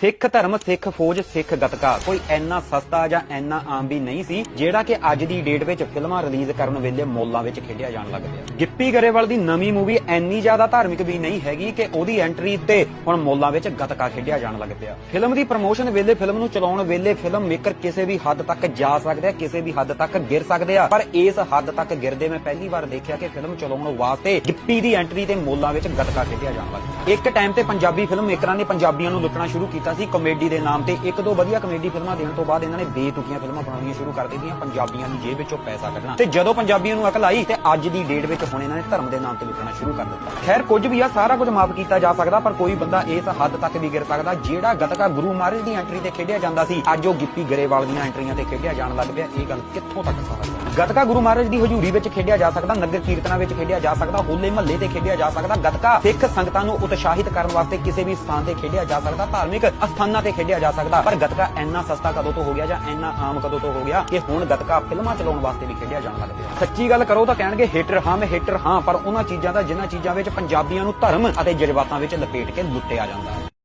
ਸਿੱਖ ਧਰਮ, ਸਿੱਖ ਫੌਜ, ਸਿੱਖ ਗਤਕਾ ਕੋਈ ਐਨਾ ਸਸਤਾ ਜਾਂ ਐਨਾ ਆਮ ਵੀ ਨਹੀਂ ਸੀ ਜਿਹੜਾ ਕਿ ਅੱਜ ਦੀ ਡੇਟ ਵਿੱਚ ਫਿਲਮਾਂ ਰਿਲੀਜ਼ ਕਰਨ ਵੇਲੇ ਮੋਲਾਂ ਵਿੱਚ ਖੇਡਿਆ ਜਾਣ ਲੱਗ ਪਿਆ। ਗਿੱਪੀ ਗਰੇਵਾਲ ਦੀ ਨਵੀਂ ਮੂਵੀ ਐਨੀ ਜ਼ਿਆਦਾ ਧਾਰਮਿਕ ਵੀ ਨਹੀਂ ਹੈਗੀ ਕਿ ਉਹਦੀ ਐਂਟਰੀ ਤੇ ਹੁਣ ਮੋਲਾਂ ਵਿੱਚ ਗਤਕਾ ਖੇਡਿਆ ਜਾਣ ਲੱਗ ਪਿਆ। ਫਿਲਮ ਦੀ ਪ੍ਰਮੋਸ਼ਨ ਵੇਲੇ, ਫਿਲਮ ਨੂੰ ਚਲਾਉਣ ਵੇਲੇ ਫਿਲਮ ਮੇਕਰ ਕਿਸੇ ਵੀ ਹੱਦ ਤੱਕ ਜਾ ਸਕਦੇ ਆ ਕਿਸੇ ਵੀ ਹੱਦ ਤੱਕ ਗਿਰ ਸਕਦੇ ਆ। ਪਰ ਇਸ ਹੱਦ ਤੱਕ ਗਿਰਦੇ ਮੈਂ ਪਹਿਲੀ ਵਾਰ ਦੇਖਿਆ ਕਿ ਫਿਲਮ ਚਲਾਉਣ ਵਾਸਤੇ ਗਿੱਪੀ ਦੀ ਐਂਟਰੀ ਤੇ ਮੌਲਾਂ ਵਿੱਚ ਗਤਕਾ ਖੇਡਿਆ ਜਾਣ ਲੱਗ ਪਿਆ। ਇੱਕ ਟਾਈਮ ਤੇ ਪੰਜਾਬੀ ਫਿਲਮ ਮੇਕਰਾਂ ਨੇ ਪੰਜਾਬੀਆਂ ਨੂੰ ਲੁੱਟਣਾ ਸ਼ੁਰੂ ਕੀਤਾ। ਸੀ ਕਮੇਡੀ ਦੇ ਨਾਮ ਤੇ। ਇੱਕ ਦੋ ਵਧੀਆ ਕਮੇਡੀ ਫਿਲਮਾਂ ਦੇਣ ਤੋਂ ਬਾਅਦ ਇਹਨਾਂ ਨੇ ਬੇਤੁਕੀਆਂ ਫਿਲਮਾਂ ਬਣਾਉਣੀਆਂ ਸ਼ੁਰੂ ਕਰ ਦਿੱਤੀਆਂ, ਪੰਜਾਬੀਆਂ ਦੀ ਜੇਬ ਵਿੱਚੋਂ ਪੈਸਾ ਕੱਢਣਾ। ਤੇ ਜਦੋਂ ਪੰਜਾਬੀਆਂ ਨੂੰ ਅਕਲ ਆਈ ਤੇ ਅੱਜ ਦੀ ਡੇਟ ਵਿੱਚ ਹੁਣ ਇਹਨਾਂ ਨੇ ਧਰਮ ਦੇ ਨਾਮ ਤੇ ਲੁੱਟਣਾ ਸ਼ੁਰੂ ਕਰ ਦਿੱਤਾ। ਖੈਰ, ਕੁਝ ਵੀ ਆ, ਸਾਰਾ ਕੁਝ ਮਾਫ ਕੀਤਾ ਜਾ ਸਕਦਾ, ਪਰ ਕੋਈ ਬੰਦਾ ਇਸ ਹੱਦ ਤੱਕ ਵੀ ਗਿਰ ਸਕਦਾ ਜਿਹੜਾ ਗਤਕਾ ਗੁਰੂ ਮਹਾਰਾਜ ਦੀ ਐਂਟਰੀ ਤੇ ਖੇਡਿਆ ਜਾਂਦਾ ਸੀ। ਅੱਜ ਉਹ ਗਿੱਪੀ ਗਰੇਵਾਲ ਦੀਆਂ ਐਂਟਰੀਆਂ ਤੇ ਖੇਡਿਆ ਜਾਣ ਲੱਗ ਪਿਆ। ਇਹ ਗੱਲ ਕਿੱਥੋਂ ਤੱਕ ਸਾਰਾ ਗਤਕਾ ਗੁਰੂ ਮਹਾਰਾਜ ਦੀ ਹਜ਼ੂਰੀ ਵਿੱਚ ਖੇਡਿਆ ਜਾ ਸਕਦਾ, ਨਗਰ ਕੀਰਤਨਾਂ ਵਿੱਚ ਖੇਡਿਆ ਜਾ ਸਕਦਾ, ਹੋਲੇ ਮਹੱਲੇ ਤੇ ਖੇਡਿਆ ਜਾ ਸਕਦਾ। ਗਤਕਾ ਸਿੱਖ ਸੰਗਤਾਂ ਨੂੰ ਉਤਸ਼ਾਹਿਤ ਕਰਨ ਵਾਸਤੇ ਕਿਸੇ ਵੀ ਸਥਾਨ ਤੇ ਖੇਡਿਆ ਜਾ ਸਕਦਾ। ਧਾਰਮਿਕ ਅਸਥਾਨਾਂ ਤੇ ਖੇਡਿਆ ਜਾ ਸਕਦਾ, ਪਰ ਗੱਤਕਾ ਇੰਨਾ ਸਸਤਾ ਕਦੋਂ ਤੋਂ ਹੋ ਗਿਆ ਜਾਂ ਇੰਨਾ ਆਮ ਕਦੋਂ ਤੋਂ ਹੋ ਗਿਆ ਕਿ ਹੁਣ ਗੱਤਕਾ ਫਿਲਮਾਂ ਚਲਾਉਣ ਵਾਸਤੇ ਵੀ ਖੇਡਿਆ ਜਾਣ ਲੱਗ ਪਿਆ ਸੱਚੀ ਗੱਲ ਕਰੋ ਤਾਂ ਕਹਿਣਗੇ ਹੇਟਰ ਹਾਂ, ਮੈਂ ਹੇਟਰ ਹਾਂ, ਪਰ ਉਹਨਾਂ ਚੀਜ਼ਾਂ ਦਾ ਜਿਨ੍ਹਾਂ ਚੀਜ਼ਾਂ ਵਿੱਚ ਪੰਜਾਬੀਆਂ ਨੂੰ ਧਰਮ ਅਤੇ ਜਜ਼ਬਾਤਾਂ ਵਿੱਚ ਲਪੇਟ ਕੇ ਲੁੱਟਿਆ ਜਾਂਦਾ ਹੈ।